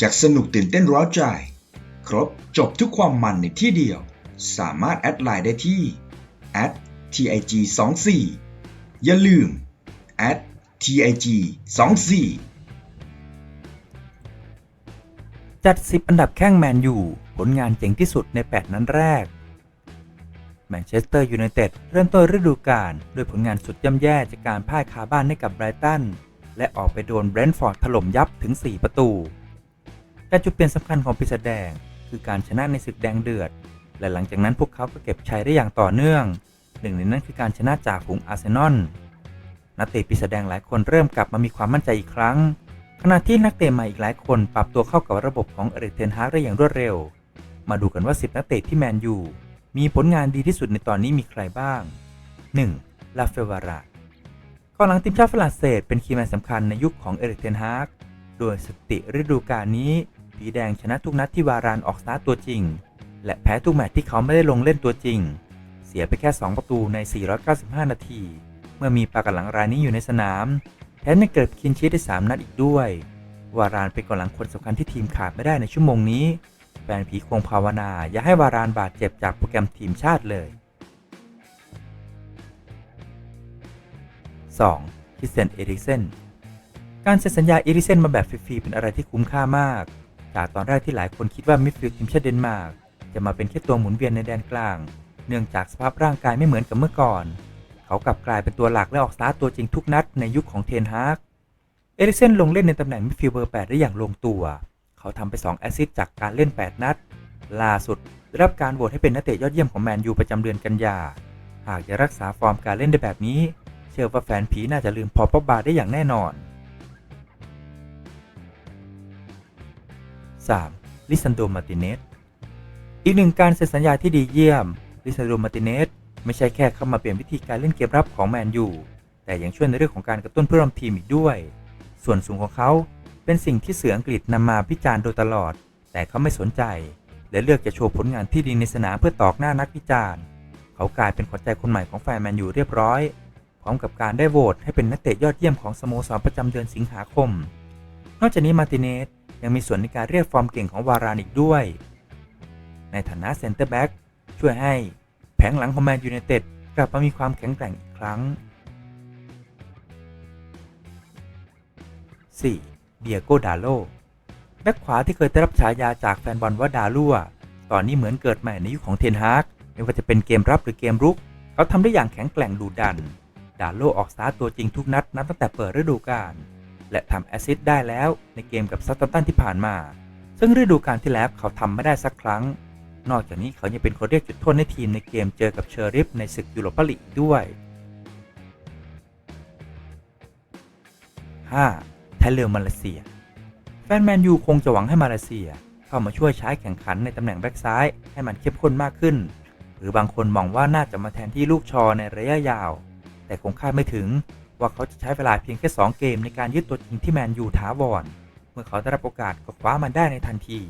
จากสนุกตื่นเต้นร้าวใจ ครบจบทุกความมันในที่เดียว สามารถแอดไลน์ได้ที่ @tig 2 4 อย่าลืม @tig 2 4 จัด 10 อันดับแข้งแมนยูผลงานเจ๋งที่สุดใน 8 นัดแรกแมนเชสเตอร์ยูไนเต็ดเริ่มต้นฤดูกาลด้วยผลงานสุดย่ำแย่จากการพ่ายคาบ้านให้กับไบรตัน และออกไปโดนเบรนท์ฟอร์ดถล่มยับถึง 4 ประตู แต่จุดเปลี่ยนสำคัญของปีศาจแดง คือการชนะในศึกแดงเดือด และหลังจากนั้นพวกเขาก็เก็บชัยได้อย่างต่อเนื่อง หนึ่งในนั้นคือการชนะจากฝูงอาร์เซนอลนักเตะปีศาจแดงหลายคนเริ่มกลับมามีความมั่นใจอีกครั้ง ขณะที่นักเตะใหม่อีกหลายคนปรับตัวเข้ากับระบบของเอริกเทนฮากได้อย่างรวดเร็ว มาดูกันว่า 10 นักเตะที่แมนยูมีผลงานดีที่สุดในตอนนี้มีใครบ้าง 1. ลาเฟวารากองหลังทีมชาติฝรั่งเศสเป็นคีย์แมนสำคัญในยุคของเอริกเทนฮากโดยสติฤดูกาลนี้ ผีแดงชนะทุกนัดที่วารานออกสตาร์ทตัวจริง และแพ้ทุกแมตช์ที่เขาไม่ได้ลงเล่นตัวจริง เสียไปแค่ 2 ประตูใน 495 นาที เมื่อมีปากกันหลังรายนี้อยู่ในสนามแถมยังเกิดคินชีสได้ 3 นัดอีกด้วย วารานเป็นกองหลังคนสำคัญที่ทีมขาดไม่ได้ในชั่วโมงนี้ แฟนผีคงภาวนา อย่าให้วารานบาดเจ็บจากโปรแกรมทีมชาติเลย 2. คริสเตนเอริกเซนการเซ็นสัญญาเอริกเซนมาแบบฟรีๆเป็นอะไรที่คุ้มค่ามาก จากตอนแรกที่หลายคนคิดว่ามิดฟิลด์ทีมชาติเดนมาร์กจะมาเป็นแค่ตัวหมุนเวียนในแดนกลาง เนื่องจากสภาพร่างกายไม่เหมือนกับเมื่อก่อน เขากลับกลายเป็นตัวหลักและออกสตาร์ทตัวจริงทุกนัดในยุคของเทนฮากเอริเซนลงเล่นในตำแหน่งมิดฟิลด์เบอร์ 8 ได้อย่างลงตัว เขาทำไป 2 แอสซิสต์จากการเล่น 8 นัด ล่าสุดได้รับการโหวตให้เป็นนักเตะยอดเยี่ยมของแมนยูประจำเดือนกันยา หากจะรักษาฟอร์มการเล่นได้แบบนี้ เชื่อว่าแฟนผีน่าจะลืมพอปบาได้อย่างแน่นอน 3. ลิซันโดมาติเนสอีกหนึ่งการเซ็นสัญญาที่ดีเยี่ยม ลิซันโดมาติเนสไม่ใช่แค่เข้ามาเปลี่ยนวิธีการเล่นเกมรับของแมนยูแต่ยังช่วยในเรื่องของการกระตุ้นเพื่อนร่วมทีมอีกด้วย ส่วนสูงของเขาเป็นสิ่งที่เสืออังกฤษนำมาพิจารณ์โดยตลอด แต่เขาไม่สนใจ และเลือกจะโชว์ผลงานที่ดีในสนามเพื่อตอกหน้านักวิจารณ์ เขากลายเป็นขวัญใจคนใหม่ของแฟนแมนยูเรียบร้อย พร้อมกับการได้โหวตให้เป็นนักเตะยอดเยี่ยมของสโมสรประจำเดือนสิงหาคม นอกจากนี้มาติเนส ยังมีส่วนในการเรียกฟอร์มเก่งของวารานอีกด้วย ในฐานะเซนเตอร์แบ็กช่วยให้แผงหลังของแมนยูไนเต็ดกลับมามีความแข็งแกร่งอีกครั้ง 4. เดียโกดาโลแบ็กขวาที่เคยได้รับฉายาจากแฟนบอลว่าดาลัวตอนนี้เหมือนเกิดใหม่ในยุคของเทนฮากไม่ว่าจะเป็นเกมรับหรือเกมรุก เขาทำได้อย่างแข็งแกร่งดุดัน ดาโลออกสตาร์ตัวจริงทุกนัดนับตั้งแต่เปิดฤดูกาล และทำแอซิสได้แล้วในเกมกับซัตตันตันที่ผ่านมา ซึ่งฤดูกาลที่แล้วเขาทำไม่ได้สักครั้ง นอกจากนี้เขายังเป็นคนเรียกจุดโทษให้ทีมในเกมเจอกับเชอริฟในศึกยูโรปาลีกด้วย 5. ไทเลอร์มาเลเซีย แฟนแมนยูคงจะหวังให้มาเลเซีย เข้ามาช่วยใช้แข่งขันในตำแหน่งแบ็กซ้ายให้มันเข้มข้นมากขึ้น หรือบางคนมองว่าน่าจะมาแทนที่ลูกชอในระยะยาว แต่คงคาดไม่ถึง ว่าเขาจะใช้เวลาเพียงแค่ 2 เกมในการยึดตัวจริงที่แมนยูท้าวอนเมื่อเขาได้รับโอกาสก็คว้ามันได้ในทันที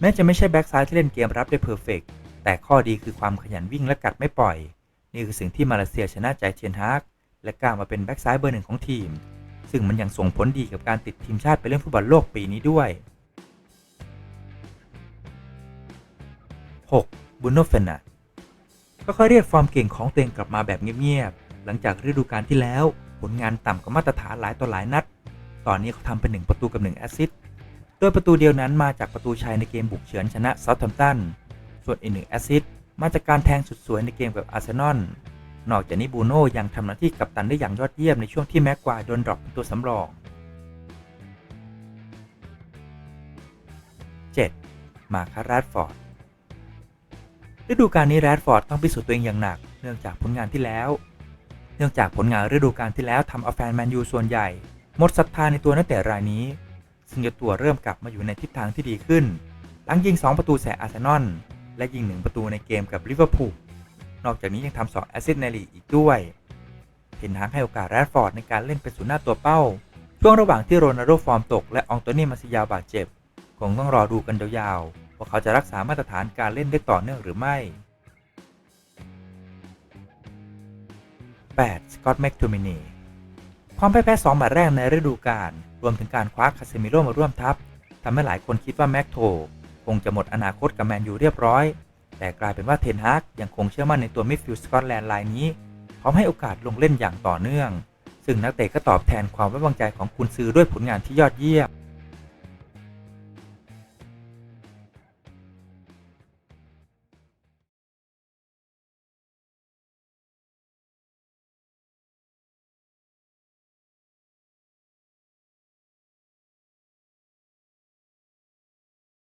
แม้จะไม่ใช่แบ็กซ้ายที่เล่นเกมรับได้เพอร์เฟกแต่ข้อดีคือความขยันวิ่งและกัดไม่ปล่อย นี่คือสิ่งที่มาเลเซียชนะใจเทียนฮากและกล้ามาเป็นแบ็กซ้ายเบอร์หนึ่งของทีม ซึ่งมันยังส่งผลดีกับการติดทีมชาติไปเล่นฟุตบอลโลกปีนี้ด้วย 6. บุนโนเฟนนาก็ค่อยเรียกฟอร์มเก่งของตัวเองกลับมาแบบเงียบๆ หลังจากฤดูกาลที่แล้ว ผลงานต่ำกว่ามาตรฐานหลายต่อหลายนัด ตอนนี้เขาทำเป็น 1 ประตูกับ 1 แอสซิสต์โดยประตูเดียวนั้นมาจากประตูชัยในเกมบุกเฉือนชนะเซาท์แฮมป์ตัน ส่วนอีกหนึ่งแอสซิสต์มาจากการแทงสุดสวยในเกมกับอาร์เซนอล นอกจากนี้บูโน่ยังทำหน้าที่กัปตันได้อย่างยอดเยี่ยมในช่วงที่แม็กควายโดนดรอปเป็นตัวสำรอง 7. มาคาราดฟอร์ดฤดูกาลนี้แรดฟอร์ดต้องพิสูจน์ตัวเองอย่างหนัก เนื่องจากผลงานที่แล้ว เนื่องจากผลงานฤดูกาลที่แล้วทำเอาแฟนแมนยูส่วนใหญ่ หมดศรัทธาในตัวนักเตะรายนี้ ซึ่งเจ้าตัวเริ่มกลับมาอยู่ในทิศทางที่ดีขึ้น หลังยิง 2 ประตูแสอาร์เซนอลและยิง 1 ประตูในเกมกับลิเวอร์พูลนอกจากนี้ยังทำ2แอสซิสต์ในลีกอีกด้วยเห็นทางให้โอกาสแรดฟอร์ดในการเล่นเป็นศูนย์หน้าตัวเป้า ช่วงระหว่างที่โรนัลโดฟอร์มตกและอองโตนี่มาซิยาบาดเจ็บคงต้องรอดูกันยาวๆว่าเขาจะรักษามาตรฐานการเล่นได้ต่อเนื่องหรือไม่ 8. สกอตแม็กโทมินีความพ่ายแพ้2แมตช์แรกในฤดูกาลรวมถึงการคว้าคาเซมิโร่มาร่วมทัพทำให้หลายคนคิดว่าแม็กโทคงจะหมดอนาคตกับแมนยูเรียบร้อย แต่กลายเป็นว่าเทนฮากยังคงเชื่อมั่นในตัวมิดฟิลด์สกอตแลนด์รายนี้ พร้อมให้โอกาสลงเล่นอย่างต่อเนื่อง ซึ่งนักเตะก็ตอบแทนความไว้วางใจของกุนซือด้วยผลงานที่ยอดเยี่ยม